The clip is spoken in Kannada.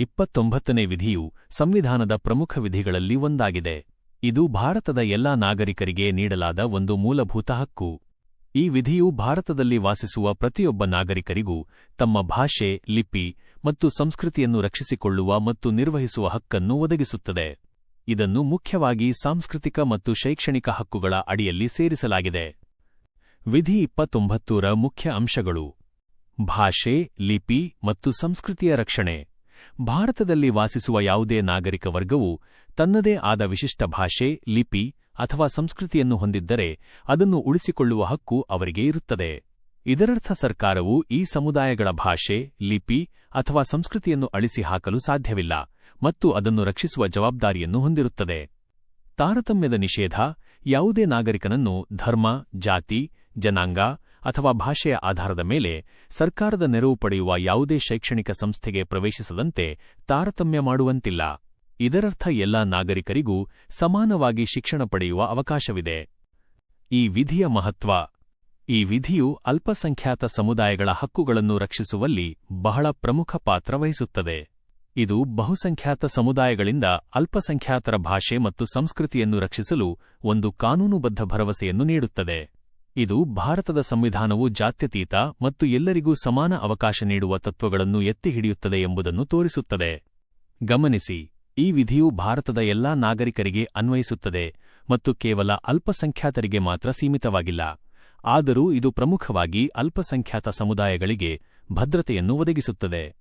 ಇಪ್ಪತ್ತೊಂಬತ್ತನೇ ವಿಧಿಯು ಸಂವಿಧಾನದ ಪ್ರಮುಖ ವಿಧಿಗಳಲ್ಲಿ ಒಂದಾಗಿದೆ. ಇದು ಭಾರತದ ಎಲ್ಲಾ ನಾಗರಿಕರಿಗೆ ನೀಡಲಾದ ಒಂದು ಮೂಲಭೂತ ಹಕ್ಕು. ಈ ವಿಧಿಯು ಭಾರತದಲ್ಲಿ ವಾಸಿಸುವ ಪ್ರತಿಯೊಬ್ಬ ನಾಗರಿಕರಿಗೂ ತಮ್ಮ ಭಾಷೆ, ಲಿಪಿ ಮತ್ತು ಸಂಸ್ಕೃತಿಯನ್ನು ರಕ್ಷಿಸಿಕೊಳ್ಳುವ ಮತ್ತು ನಿರ್ವಹಿಸುವ ಹಕ್ಕನ್ನು ಒದಗಿಸುತ್ತದೆ. ಇದನ್ನು ಮುಖ್ಯವಾಗಿ ಸಾಂಸ್ಕೃತಿಕ ಮತ್ತು ಶೈಕ್ಷಣಿಕ ಹಕ್ಕುಗಳ ಅಡಿಯಲ್ಲಿ ಸೇರಿಸಲಾಗಿದೆ. ವಿಧಿ ಇಪ್ಪತ್ತೊಂಬತ್ತೂರ ಮುಖ್ಯ ಅಂಶಗಳು. ಭಾಷೆ, ಲಿಪಿ ಮತ್ತು ಸಂಸ್ಕೃತಿಯ ರಕ್ಷಣೆ. ಭಾರತದಲ್ಲಿ ವಾಸಿಸುವ ಯಾವುದೇ ನಾಗರಿಕ ವರ್ಗವು ತನ್ನದೇ ಆದ ವಿಶಿಷ್ಟ ಭಾಷೆ, ಲಿಪಿ ಅಥವಾ ಸಂಸ್ಕೃತಿಯನ್ನು ಹೊಂದಿದ್ದರೆ ಅದನ್ನು ಉಳಿಸಿಕೊಳ್ಳುವ ಹಕ್ಕು ಅವರಿಗೆ ಇರುತ್ತದೆ. ಇದರರ್ಥ ಸರ್ಕಾರವು ಈ ಸಮುದಾಯಗಳ ಭಾಷೆ, ಲಿಪಿ ಅಥವಾ ಸಂಸ್ಕೃತಿಯನ್ನು ಅಳಿಸಿ ಹಾಕಲು ಸಾಧ್ಯವಿಲ್ಲ ಮತ್ತು ಅದನ್ನು ರಕ್ಷಿಸುವ ಜವಾಬ್ದಾರಿಯನ್ನು ಹೊಂದಿರುತ್ತದೆ. ತಾರತಮ್ಯದ ನಿಷೇಧ, ಯಾವುದೇ ನಾಗರಿಕನನ್ನು ಧರ್ಮ, ಜಾತಿ, ಜನಾಂಗ ಅಥವಾ ಭಾಷೆಯ ಆಧಾರದ ಮೇಲೆ ಸರ್ಕಾರದ ನೆರವು ಪಡೆಯುವ ಯಾವುದೇ ಶೈಕ್ಷಣಿಕ ಸಂಸ್ಥೆಗೆ ಪ್ರವೇಶಿಸದಂತೆ ತಾರತಮ್ಯ ಮಾಡುವಂತಿಲ್ಲ. ಇದರರ್ಥ ಎಲ್ಲಾ ನಾಗರಿಕರಿಗೂ ಸಮಾನವಾಗಿ ಶಿಕ್ಷಣ ಪಡೆಯುವ ಅವಕಾಶವಿದೆ. ಈ ವಿಧಿಯ ಮಹತ್ವ. ಈ ವಿಧಿಯು ಅಲ್ಪಸಂಖ್ಯಾತ ಸಮುದಾಯಗಳ ಹಕ್ಕುಗಳನ್ನು ರಕ್ಷಿಸುವಲ್ಲಿ ಬಹಳ ಪ್ರಮುಖ ಪಾತ್ರ ವಹಿಸುತ್ತದೆ. ಇದು ಬಹುಸಂಖ್ಯಾತ ಸಮುದಾಯಗಳಿಂದ ಅಲ್ಪಸಂಖ್ಯಾತರ ಭಾಷೆ ಮತ್ತು ಸಂಸ್ಕೃತಿಯನ್ನು ರಕ್ಷಿಸಲು ಒಂದು ಕಾನೂನುಬದ್ಧ ಭರವಸೆಯನ್ನು ನೀಡುತ್ತದೆ. ಇದು ಭಾರತದ ಸಂವಿಧಾನವು ಜಾತ್ಯತೀತ ಮತ್ತು ಎಲ್ಲರಿಗೂ ಸಮಾನ ಅವಕಾಶ ನೀಡುವ ತತ್ವಗಳನ್ನು ಎತ್ತಿ ಹಿಡಿಯುತ್ತದೆ ಎಂಬುದನ್ನು ತೋರಿಸುತ್ತದೆ. ಗಮನಿಸಿ, ಈ ವಿಧಿಯು ಭಾರತದ ಎಲ್ಲಾ ನಾಗರಿಕರಿಗೆ ಅನ್ವಯಿಸುತ್ತದೆ ಮತ್ತು ಕೇವಲ ಅಲ್ಪಸಂಖ್ಯಾತರಿಗೆ ಮಾತ್ರ ಸೀಮಿತವಾಗಿಲ್ಲ. ಆದರೂ ಇದು ಪ್ರಮುಖವಾಗಿ ಅಲ್ಪಸಂಖ್ಯಾತ ಸಮುದಾಯಗಳಿಗೆ ಭದ್ರತೆಯನ್ನು ಒದಗಿಸುತ್ತದೆ.